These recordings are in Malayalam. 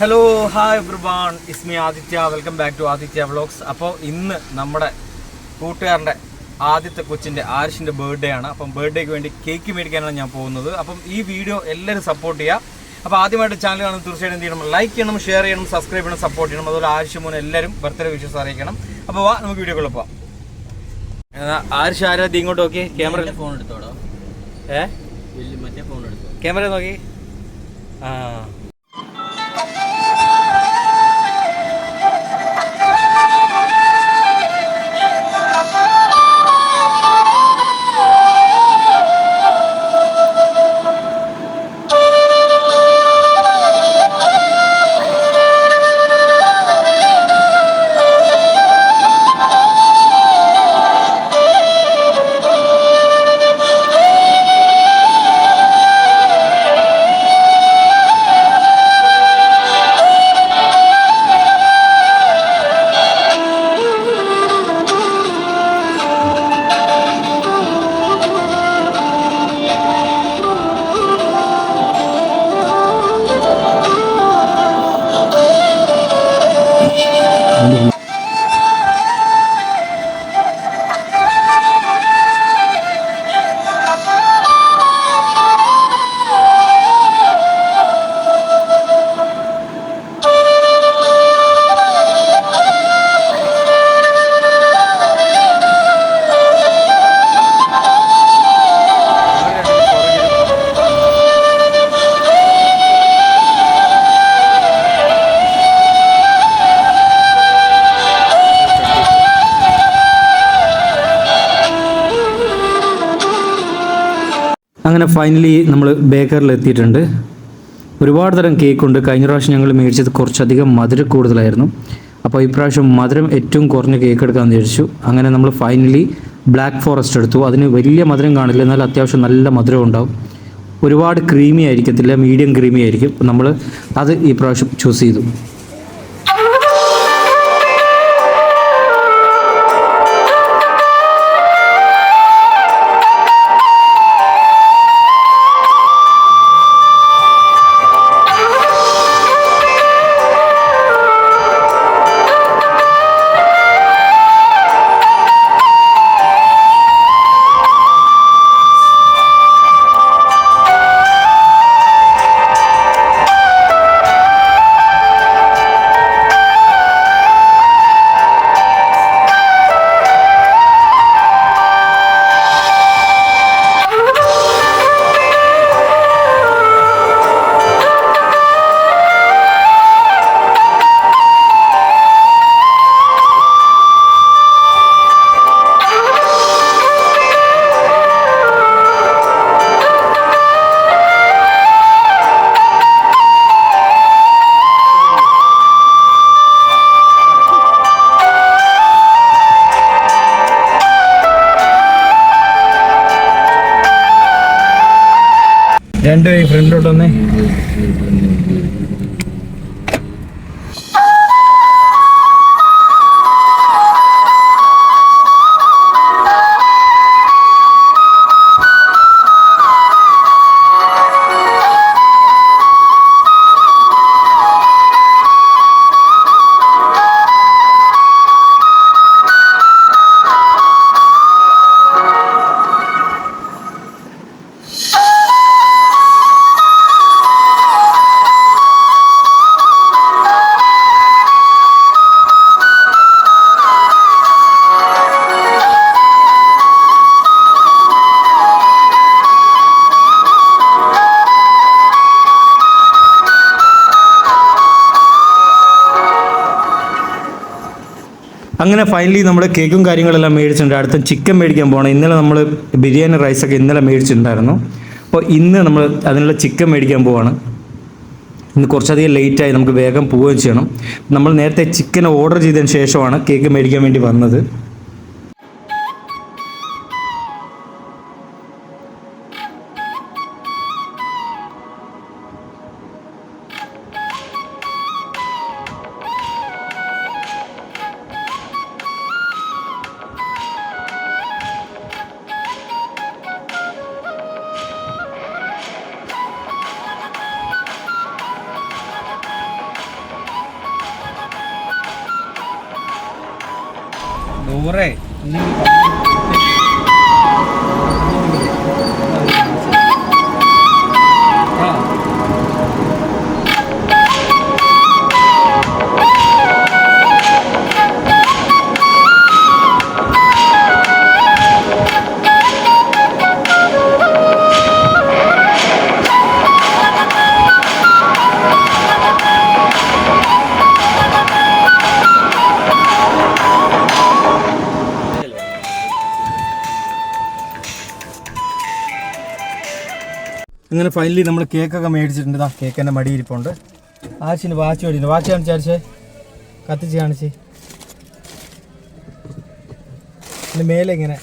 Hello hi everyone it's me Aditya welcome back to Aditya vlogs അപ്പോൾ ഇന്ന് നമ്മുടെ കൂട്ടുകാരന്റെ ആദ്യത്തെ കൊച്ചിന്റെ ആരിഷിന്റെ ബർത്ത്ഡേ ആണ്. അപ്പം ബർത്ത്ഡേക്ക് വേണ്ടി കേക്ക് മേടിക്കാനാണ് ഞാൻ പോകുന്നത്. അപ്പം ഈ വീഡിയോ എല്ലാവരും സപ്പോർട്ട് ചെയ്യുക അപ്പോൾ ആദ്യമായിട്ട് ചാനൽ കാണുന്നത് തീർച്ചയായിട്ടും എന്ത് ചെയ്യണം? ലൈക്ക് ചെയ്യണം ഷെയർ ചെയ്യണം സബ്സ്ക്രൈബ് ചെയ്യണം സപ്പോർട്ട് ചെയ്യണം. അതുപോലെ ആരിഷ് മോനെ എല്ലാവരും ബർത്ത്ഡേ വിഷസ് അറിയിക്കണം. അപ്പോൾ വാ നമുക്ക് വീഡിയോകളിൽ പോവാം. ആരിഷ് ആരാധ്യ ഇങ്ങോട്ട് നോക്കി. ക്യാമറ ഫോൺ എടുത്തോടോ. ഏ? മറ്റേ ഫോൺ എടുത്തോ? ക്യാമറ നോക്കി. ആ. അങ്ങനെ ഫൈനലി നമ്മൾ ബേക്കറിൽ എത്തിയിട്ടുണ്ട്. ഒരുപാട് തരം കേക്ക് ഉണ്ട്. കഴിഞ്ഞ പ്രാവശ്യം ഞങ്ങൾ മേടിച്ചത് കുറച്ചധികം മധുര കൂടുതലായിരുന്നു. അപ്പോൾ ഇപ്രാവശ്യം മധുരം ഏറ്റവും കുറഞ്ഞ കേക്ക് എടുക്കാമെന്ന് വിചാരിച്ചു. അങ്ങനെ നമ്മൾ ഫൈനലി ബ്ലാക്ക് ഫോറസ്റ്റ് എടുത്തു. അതിന് വലിയ മധുരം കാണില്ല. എന്നാൽ അത്യാവശ്യം നല്ല മധുരം ഉണ്ടാവും. ഒരുപാട് ക്രീമി ആയിരിക്കത്തില്ല. മീഡിയം ക്രീമി ആയിരിക്കും. നമ്മൾ അത് ഈ പ്രാവശ്യം ചൂസ് ചെയ്തു. രണ്ട് ഫ്രണ്ടിലോട്ട് വന്നേ. അങ്ങനെ ഫൈനലി നമ്മൾ കേക്കും കാര്യങ്ങളെല്ലാം മേടിച്ചിട്ടുണ്ട്. അടുത്ത ചിക്കൻ മേടിക്കാൻ പോകണം ഇന്നലെ നമ്മൾ ബിരിയാണി റൈസൊക്കെ ഇന്നലെ മേടിച്ചിട്ടുണ്ടായിരുന്നു. അപ്പോൾ ഇന്ന് നമ്മൾ അതിനുള്ള ചിക്കൻ മേടിക്കാൻ പോവാണ്. ഇന്ന് കുറച്ചധികം ലേറ്റായി നമുക്ക് വേഗം പോവുകയും ചെയ്യണം. നമ്മൾ നേരത്തെ ചിക്കൻ ഓർഡർ ചെയ്തതിന് ശേഷമാണ് കേക്ക് മേടിക്കാൻ വേണ്ടി വന്നത്. അങ്ങനെ ഫൈനലി നമ്മൾ കേക്കൊക്കെ മേടിച്ചിട്ടുണ്ട്. ഇതാ കേക്കിന്റെ മടിയിരിപ്പുണ്ട്. ആശിന് വാച്ച് മേടിക്കുന്നു വാച്ച് കാണിച്ച് ആശേ കത്തിച്ച് കാണിച്ച്. മേലെ ഇങ്ങനെ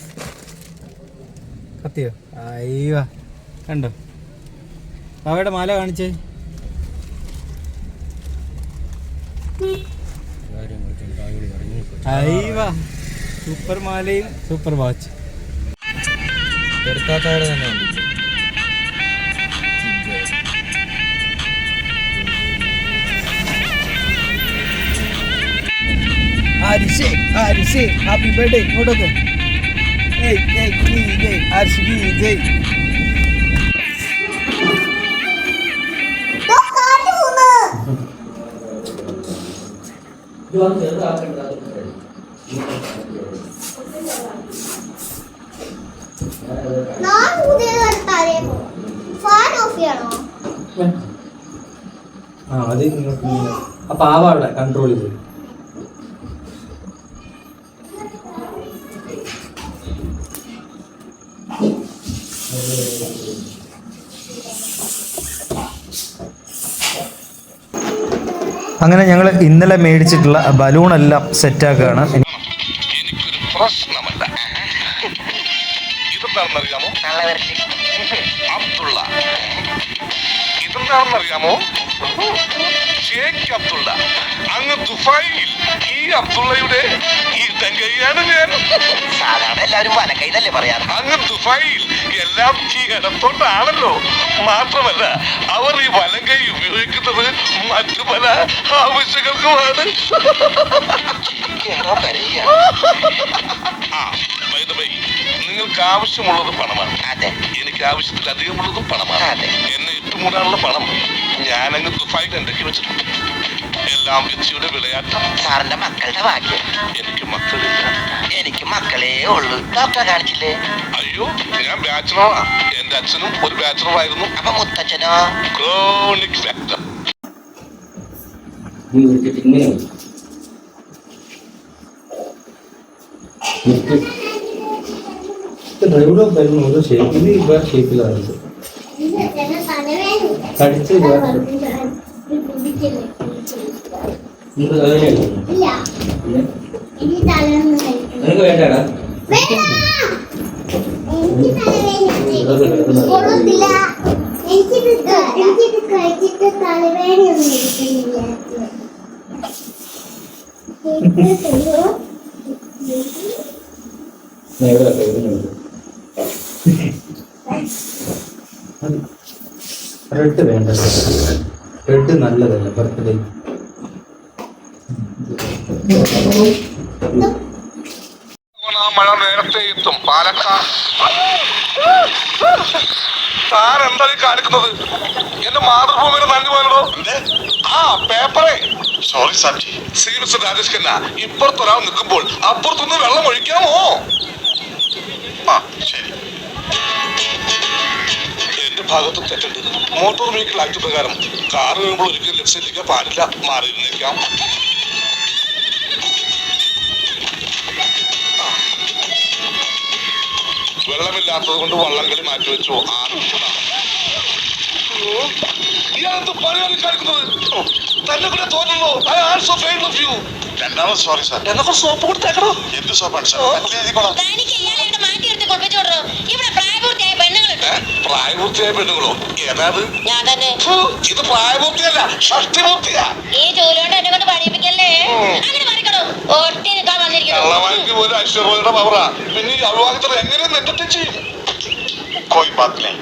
കത്തിയോ? അയ്യോ കണ്ടോ? അവയുടെ മാല കാണിച്ചേ. അയ്യോ സൂപ്പർ മാലയും സൂപ്പർ വാച്ച് ചെറുത്താത്തയുടെ തന്നെ ആരിഷേ ആരിഷേ ഹാപ്പി ബർത്ത്ഡേ ഇങ്ങോട്ടൊക്കെ. ഏയ് ഏയ് നീ ജയ് ആരിഷ് നീ ജയ് ഞാൻ പുതിയ താഴെ ഫാൻ ഓഫ് ചെയ്യണോ? ആ അത് ആ പാവ അവിടെ കൺട്രോൾ ചെയ്ത്. അങ്ങനെ ഞങ്ങൾ ഇന്നലെ മേടിച്ചിട്ടുള്ള ബലൂണെല്ലാം സെറ്റാക്കുകയാണ്. എനിക്കൊരു പ്രശ്നമല്ല. ഇതെന്താണെന്നറിയാമോ? അബ്ദുള്ള. ഇതെന്താണെന്നറിയാമോ? ഷേഖ് അബ്ദുള്ള. അങ്ങ് ദുബായിൽ ഈ അബ്ദുള്ളയുടെ ഈ തങ്കയാണ് ഞാൻ സാധാരണ എല്ലാവരും വലക്കൈതല്ലേ പറയാറ്. അങ്ങ് ദുബായിൽ എല്ലാം ഈ ഇടത്തോട്ടാണല്ലോ മാത്രമല്ല അവർ ഈ വലം കൈ ഉപയോഗിക്കുന്നത് മറ്റു പല ആവശ്യങ്ങൾക്കുമാണ്. നിങ്ങൾക്ക് ആവശ്യമുള്ളത് പണമാണ്. അതെ. എനിക്ക് ആവശ്യത്തിലധികമുള്ളതും പണമാണ്. അതെ. എന്നെ ഇട്ടുമൂടാനുള്ള പണം ഞാനങ്ങ് ദുബായിൽ എന്തൊക്കെ വെച്ചിട്ടുണ്ട്. എല്ലാം വിധിയുടെ വിളയാട്ടം. സാറിന്റെ മക്കളുടെ ഭാഗ്യം. എനിക്ക് മക്കളില്ല. എനിക്ക് മക്കളേ ഉള്ളൂ. ഡോക്ടറെ കാണിച്ചില്ലേ? അയ്യോ ഞാൻ ബാച്ചലറാ എന്റെ അച്ഛനും ഒരു ബാച്ചലറായിരുന്നു അപ്പൊ മുത്തച്ഛനോ? ക്രോണിക് ഫാക്ടർ ഇവിടെ വരുന്ന ഓരോ ഷേപ്പ് ഇത് വേറെ ഷേപ്പിലാണ് കടിച്ച് വേറെ നിനക്ക് വേണ്ടടാ. എടുക്കുന്നില്ല റെഡ് വേണ്ട. റെഡ് നല്ലതല്ല ബർത്ത്ഡേ മഴ നേരത്തെ എത്തും. പാലക്കാട് താൻ എന്താ ഈ കാണിക്കുന്നത്? എന്റെ മാതൃഭൂമിയുടെ നന്ദി പോയല്ലോ. ആ പേപ്പറേ. സോറി സാക്ഷി സി മിസ്റ്റർ രാജേഷ് ഖന്ന ഇപ്പുറത്തൊരാൾ നിൽക്കുമ്പോൾ അപ്പുറത്തൊന്ന് വെള്ളം ഒഴിക്കാമോ? ആ ശരി. എന്റെ ഭാഗത്ത് തെറ്റുണ്ട്. മോട്ടോർ വെഹിക്കിൾ ആക്ട് പ്രകാരം കാർ വീഴുമ്പോൾ ഒരിക്കലും ലെഫ്റ്റ് സൈഡിലേക്ക് പാടില്ല. മാറിയിരുന്നേക്കാം വെള്ളമില്ലാത്തത് കൊണ്ട് വള്ളംകളി മാറ്റിവെച്ചു ഇയാളെന്ത് പണിയാണ് കാണിക്കുന്നത്? തന്നെ കൂടെ തോന്നുന്നു I also fail of you രണ്ടാമത് സോറി സാർ സോപ്പ് കൊടുത്തേക്കണോ എന്ത് സോപ്പാണ് സാർ പ്രായപൂർത്തിയായ പെണ്ണുങ്ങളോ? ഏതാത് ഞാൻ തന്നെ. ഇത് പ്രായപൂർത്തിയല്ല ഷഷ്ടിപൂർത്തിയാ. ഈ ജോലിയോണ്ട് എന്നെ കൊണ്ട് പണിയിപ്പിക്കല്ലേ? അങ്ങനെ മറിക്കണോ നിൽക്കാൻ വന്നിരിക്കുന്നു ഒരു പോലും ഐശ്വര്യയുടെ പവറാ പിന്നെ ഈ അവിവാഹിതർ എങ്ങനെ നെറ്റത്തെ ചെയ്യും?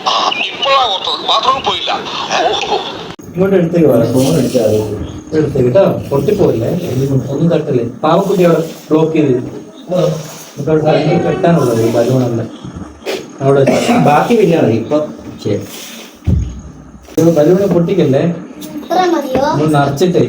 ആ ഇപ്പോഴാ ഓർത്തത്. ബാത്റൂമിൽ പോയില്ല. ഓഹോ. ഇങ്ങോട്ട് എടുത്തേക്ക് വേണം ഫോൺ എടുത്താൽ എടുത്തേക്ക് കേട്ടോ പൊട്ടിപ്പോയില്ലേ ഒന്നും തട്ടല്ലേ? പാവക്കുട്ടി ബ്ലോക്ക് ചെയ്ത്. കെട്ടാനുള്ളത് ഈ ബലൂണല്ല അവിടെ ബാക്കി പിന്നെ മതി ഇപ്പൊ ശരി. ബലൂണ് പൊട്ടിക്കല്ലേ? നിറച്ചിട്ടേ.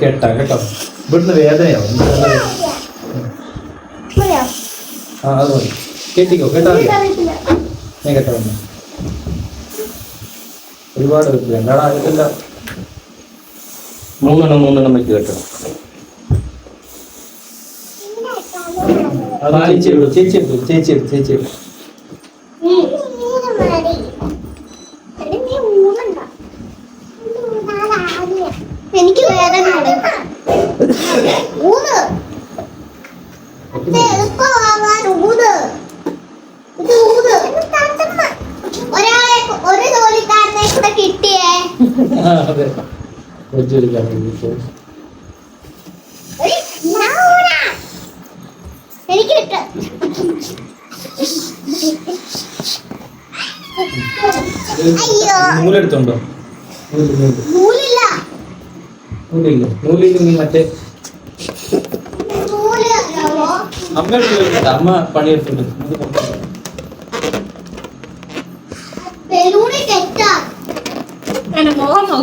കെട്ടാ കേട്ടോ. ഇവിടുന്ന് വേദനയാവും മതിയോ? ആ അത് മതി. കെട്ടിക്കോ? കേട്ടോ. ഞാൻ കേട്ടോ ഒരുപാട് വെക്കില്ല എന്താടാ അതില്ല മൂന്നെണ്ണം മൂന്നെണ്ണം വെച്ച് കേട്ടോ. ചേച്ചി ചേച്ചി ചേച്ചി അതെ കൊച്ചെടുക്കാൻ വേണ്ടിയിട്ട് എടി, ഞാൻ ഊരാം. എനിക്ക് കിട്ടും അയ്യോ നൂലെടുത്തുണ്ടോ നൂല് നൂല് നൂലില്ല നൂലില്ല നൂലില്ലെങ്കിൽ മറ്റേ നൂല് അറിയാമോ അമ്മയുടെ ചോദിക്കട്ടെ അമ്മ പണിയെടുത്തുണ്ട്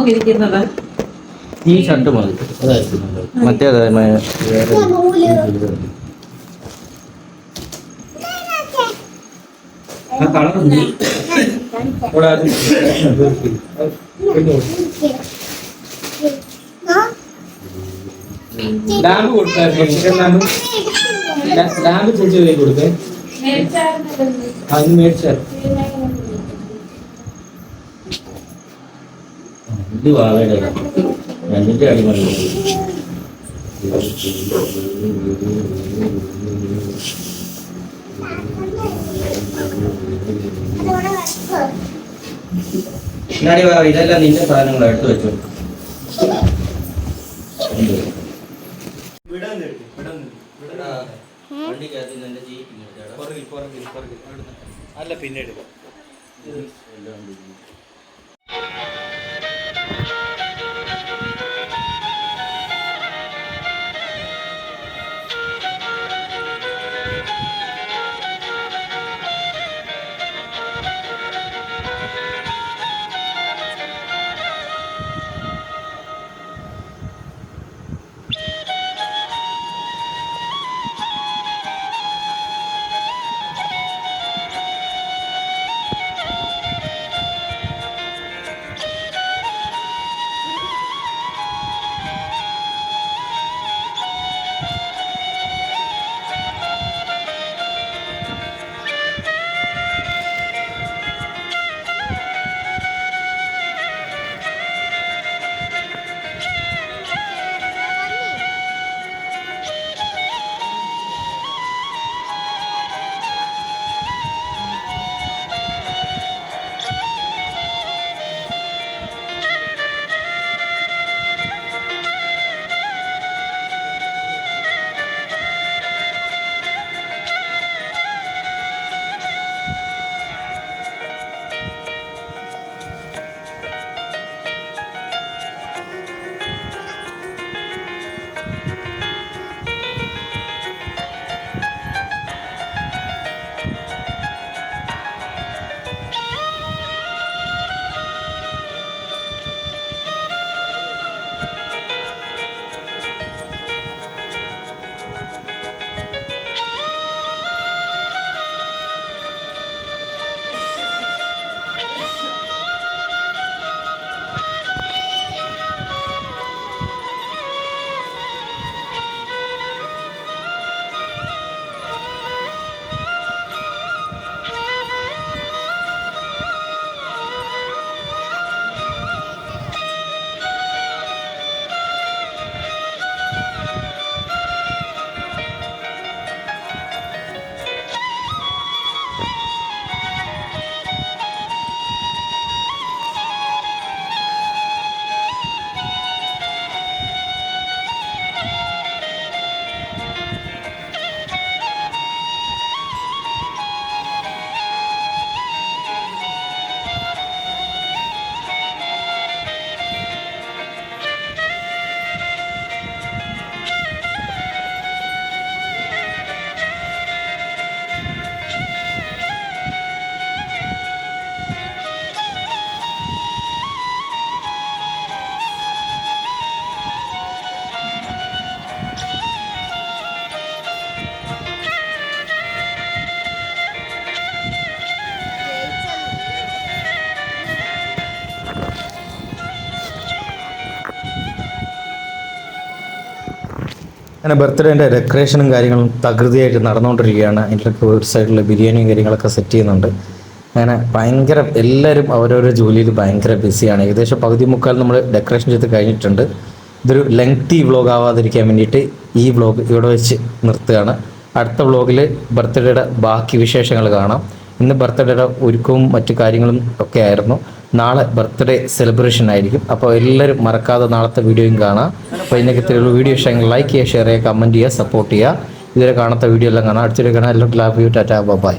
മുഖം നോക്കിയിരിക്കുന്നത്. ഈ ഷർട്ട് മതി. മറ്റേത്? ലാമ്പ് കൊടുത്തായിരുന്നു. ലാമ്പ് ചേച്ചി കൊടുത്തേ. അത് മേടിച്ചായിരുന്നു. ഇത് വാവയുടെ രണ്ടിന്റെ അടിമണി. എന്നാടി ഇതെല്ലാം നിന്റെ സാധനങ്ങൾ എടുത്തു വെച്ചു. വണ്ടിക്കകത്ത് നിന്റെ എടുക്കാം അല്ല പിന്നീട് അങ്ങനെ ബർത്ത്ഡേന്റെ ഡെക്കറേഷനും കാര്യങ്ങളും തകൃതിയായിട്ട് നടന്നുകൊണ്ടിരിക്കുകയാണ്. അതിന്റെ ഒരു സൈഡിൽ ബിരിയാണിയും കാര്യങ്ങളൊക്കെ സെറ്റ് ചെയ്യുന്നുണ്ട്. അങ്ങനെ ഭയങ്കര എല്ലാവരും അവരവരുടെ ജോലിയിൽ ഭയങ്കര ബിസിയാണ് ഏകദേശം പകുതി മുക്കാൽ നമ്മൾ ഡെക്കറേഷൻ ചെയ്ത് കഴിഞ്ഞിട്ടുണ്ട്. ഇതൊരു ലെങ്തി വ്ളോഗ് ആവാതിരിക്കാൻ വേണ്ടിയിട്ട് ഈ വ്ലോഗ് ഇവിടെ വെച്ച് നിർത്തുകയാണ്. അടുത്ത വ്ളോഗിൽ ബർത്ത്ഡേയുടെ ബാക്കി വിശേഷങ്ങൾ കാണാം. ഇന്ന് ബർത്ത്ഡേയുടെ ഒരുക്കവും മറ്റു കാര്യങ്ങളും ഒക്കെ ആയിരുന്നു. നാളെ ബർത്ത്ഡേ സെലിബ്രേഷൻ ആയിരിക്കും. അപ്പോൾ എല്ലാവരും മറക്കാതെ നാളത്തെ വീഡിയോയും കാണാം. അപ്പോൾ ഇത്രയുള്ള വീഡിയോ ഇഷ്ടമെങ്കിൽ ലൈക്ക് ചെയ്യുക ഷെയർ ചെയ്യുക കമന്റ് ചെയ്യുക സപ്പോർട്ട് ചെയ്യുക. ഇതുവരെ കാണാത്ത വീഡിയോ എല്ലാം കാണാം. അടുത്തൊരു കാണാം. എല്ലാവർക്കും ലാഭ് ടാറ്റാ ബൈ